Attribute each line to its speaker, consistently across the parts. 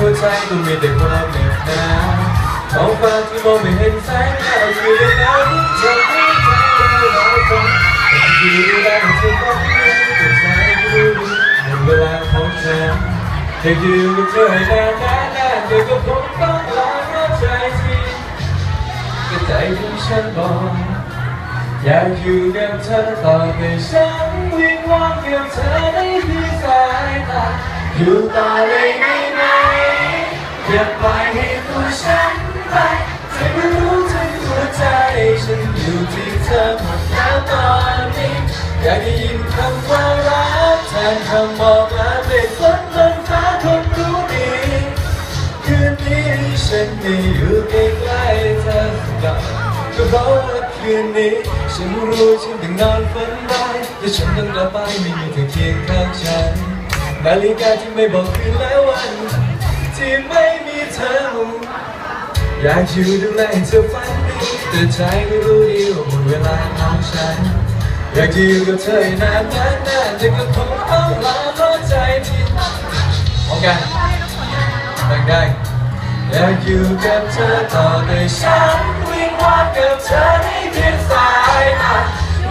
Speaker 1: หัวใจก็มีแต่ความเหน็บหนาวท้องฟ้าที่มองไม่เห็นแสงดาวอยู่ในน้ำเธอไม่ใจเราเราคงอยู่ดูแลเธอก็ไม่แต่ใจรู้หมดเวลาของฉันแค่อยู่กับเธอให้นานนานนานเดี๋ยวก็คงต้องลาเพราะใจที่ก็ใจที่ฉันบอกอยากอยู่กับเธอต่อไปฉันวิ่งว่อนกับเธอในที่สายตาอยู่ต่อเลยได้ไหม อย่าปล่อยให้ตัวฉันไปเธอไม่รู้ทั้งหัวใจฉันอยู่ที่เธอหมดแล้วตอนนี้อยากได้ยินคำว่ารักแทนคำบอกลาเป็นฝนบนฟ้าคนรู้ดีคืนนี้ฉันไม่อยู่ใกล้ๆเธอก่อยก็เพราะว่าคืนนี้ฉันรู้ฉันต้องนอนฝันร้ายแต่ฉันต้องกลับไปไม่มีเธอเคียงข้างฉันนาฬิกาที่ไม่บอกคืนและวัน อยากอยู่ดูแลเธอฝันดีแต่ใจก็รู้ดีว่าหมดเวลาของฉัน อยากจะอยู่กับเธอนานนานนานแต่ก็คงต้องลาเพราะใจที่มองกันดังได้อยากอยู่กับเธอต่อแต่ฉันวิ่งวอนกับเธอในเพียงสายตา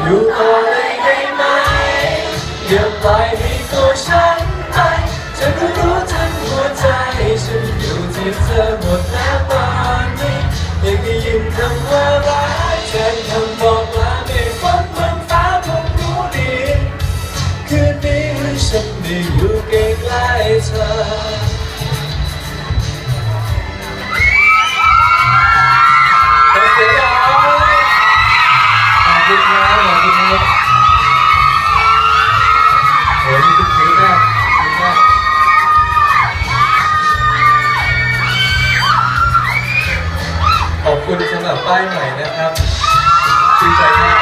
Speaker 1: อยู่ต่อเลย ได้อยู่ใกล้ๆเธอขอบคุณครับขอบคุณครับขอบคุณครับโอ้ยนี่คือเพลงแรกเพลงแรกขอบคุณสำหรับป้ายใหม่นะครับดีใจมาก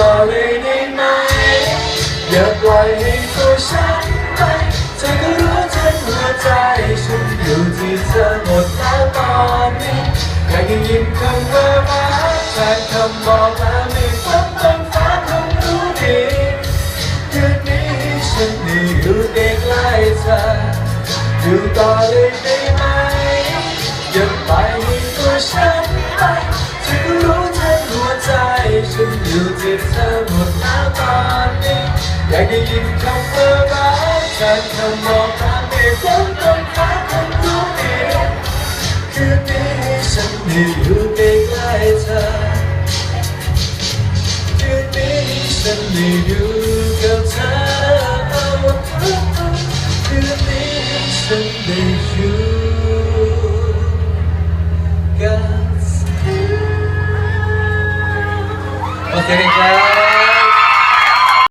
Speaker 1: อยู่ต่อเลยได้ไหมอย่าปล่อยให้ตัวฉันไปเธอก็รู้ทั้งหัวใจฉันอยู่ที่เธอหมดแล้วตอนนี้อยากได้ยินคำว่ารักแทนคำบอกลาไม่ฝันบนฟ้าคงรู้ดีคืนนี้ฉันได้อยู่ใกล้เธออยู่ต่อเลยได้ไหมอย่าไปให้ตัวฉันไป นอยู่ที่เธอหมดแล้วตอนนี้อยากได้ยินคำว่ารักแทนคำบอกลาไม่ฝันบนฟ้าคงรู้ดีคืนนี้ฉันได้อยู่ใกล้ กับ